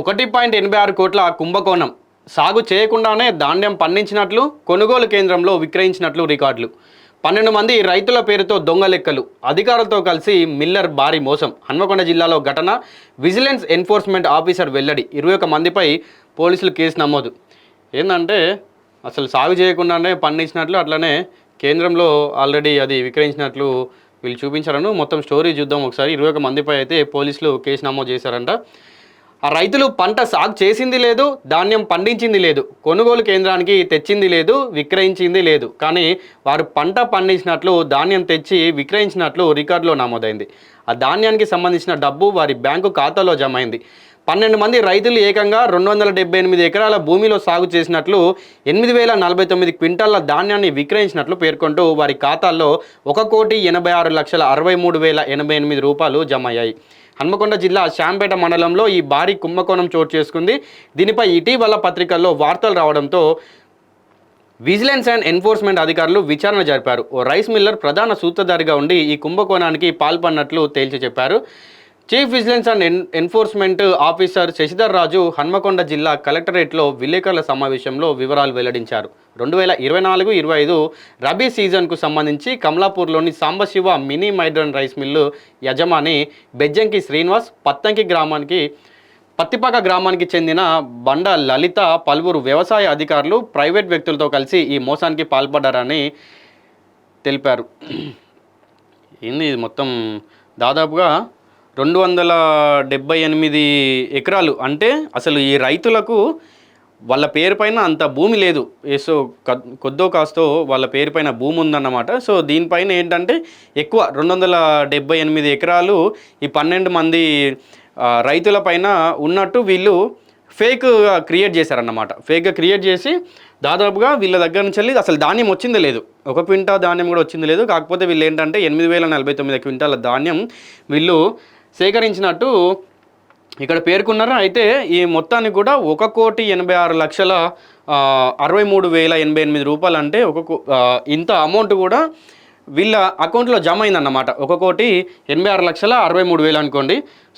ఒకటి పాయింట్ ఎనభై ఆరు కోట్ల కుంభకోణం. సాగు చేయకుండానే ధాన్యం పండించినట్లు కొనుగోలు కేంద్రంలో విక్రయించినట్లు రికార్డులు. పన్నెండు మంది రైతుల పేరుతో దొంగ లెక్కలు. అధికారులతో కలిసి మిల్లర్ భారీ మోసం. హన్మకొండ జిల్లాలో ఘటన. విజిలెన్స్ ఎన్ఫోర్స్మెంట్ ఆఫీసర్ వెల్లడి. ఇరవై ఒక మందిపై పోలీసులు కేసు నమోదు. ఏంటంటే అసలు సాగు చేయకుండానే పండించినట్లు అట్లనే కేంద్రంలో ఆల్రెడీ అది విక్రయించినట్లు వీళ్ళు చూపించారను. మొత్తం స్టోరీ చూద్దాం ఒకసారి. ఇరవై ఒక మందిపై అయితే పోలీసులు కేసు నమోదు చేశారంట. రైతులు పంట సాగు చేసింది లేదు ధాన్యం పండించింది లేదు కొనుగోలు కేంద్రానికి తెచ్చింది లేదు విక్రయించింది లేదు. కానీ వారు పంట పండించినట్లు ధాన్యం తెచ్చి విక్రయించినట్లు రికార్డులో నమోదైంది. ఆ ధాన్యానికి సంబంధించిన డబ్బు వారి బ్యాంకు ఖాతాలో జమ అయింది పన్నెండు మంది రైతులు ఏకంగా రెండు వందల డెబ్బై ఎనిమిది ఎకరాల భూమిలో సాగు చేసినట్లు ఎనిమిది వేల నలభై తొమ్మిది క్వింటాల ధాన్యాన్ని విక్రయించినట్లు పేర్కొంటూ వారి ఖాతాల్లో ఒక కోటి ఎనభై ఆరు లక్షల అరవై మూడు వేల ఎనభై ఎనిమిది రూపాయలు జమ అయ్యాయి హన్మకొండ జిల్లా శాంపేట మండలంలో ఈ భారీ కుంభకోణం చోటు చేసుకుంది. దీనిపై ఇటీవల పత్రికల్లో వార్తలు రావడంతో విజిలెన్స్ అండ్ ఎన్ఫోర్స్మెంట్ అధికారులు విచారణ జరిపారు. ఓ రైస్ మిల్లర్ ప్రధాన సూత్రధారిగా ఉండి ఈ కుంభకోణానికి పాల్పడినట్లు తేల్చి చెప్పారు. చీఫ్ విజిలెన్స్ అండ్ ఎన్ ఎన్ఫోర్స్మెంట్ ఆఫీసర్ శశిధర్ రాజు హన్మకొండ జిల్లా కలెక్టరేట్లో విలేకరుల సమావేశంలో వివరాలు వెల్లడించారు. రెండు వేల ఇరవై నాలుగు ఇరవై ఐదు రబీ సీజన్కు సంబంధించి కమలాపూర్లోని Sambasiva mini modern rice mill యజమాని బెజ్జంకి శ్రీనివాస్ పత్తంకి గ్రామానికి పత్తిపాక గ్రామానికి చెందిన బండ లలిత పలువురు వ్యవసాయ అధికారులు ప్రైవేట్ వ్యక్తులతో కలిసి ఈ మోసానికి పాల్పడ్డారని తెలిపారు. ఏంది ఇది మొత్తం దాదాపుగా రెండు వందల డెబ్బై ఎనిమిది ఎకరాలు. అంటే అసలు ఈ రైతులకు వాళ్ళ పేరు పైన అంత భూమి లేదు. సో కొద్దో కాస్తో వాళ్ళ పేరు పైన భూమి ఉందన్నమాట. సో దీనిపైన ఏంటంటే ఎక్కువ రెండు వందల డెబ్బై ఎనిమిది ఎకరాలు ఈ పన్నెండు మంది రైతుల పైన ఉన్నట్టు వీళ్ళు ఫేక్ క్రియేట్ చేశారన్నమాట. ఫేక్గా క్రియేట్ చేసి దాదాపుగా వీళ్ళ దగ్గర నుంచి వెళ్ళి అసలు ధాన్యం వచ్చింది లేదు. ఒక క్వింటా ధాన్యం కూడా వచ్చింది లేదు. కాకపోతే వీళ్ళు ఏంటంటే ఎనిమిది వేల నలభై తొమ్మిది క్వింటాల ధాన్యం వీళ్ళు సేకరించినట్టు ఇక్కడ పేర్కొన్నారు. అయితే ఈ మొత్తానికి కూడా ఒక కోటి ఎనభై ఆరు లక్షల అరవై మూడు వేల ఎనభై ఎనిమిది రూపాయలు అంటే ఒక కో- ఇంత అమౌంట్ కూడా వీళ్ళ అకౌంట్లో జమ అయిందన్నమాట. ఒక కోటి ఎనభై ఆరు లక్షల అరవై మూడు వేలు అనుకోండి.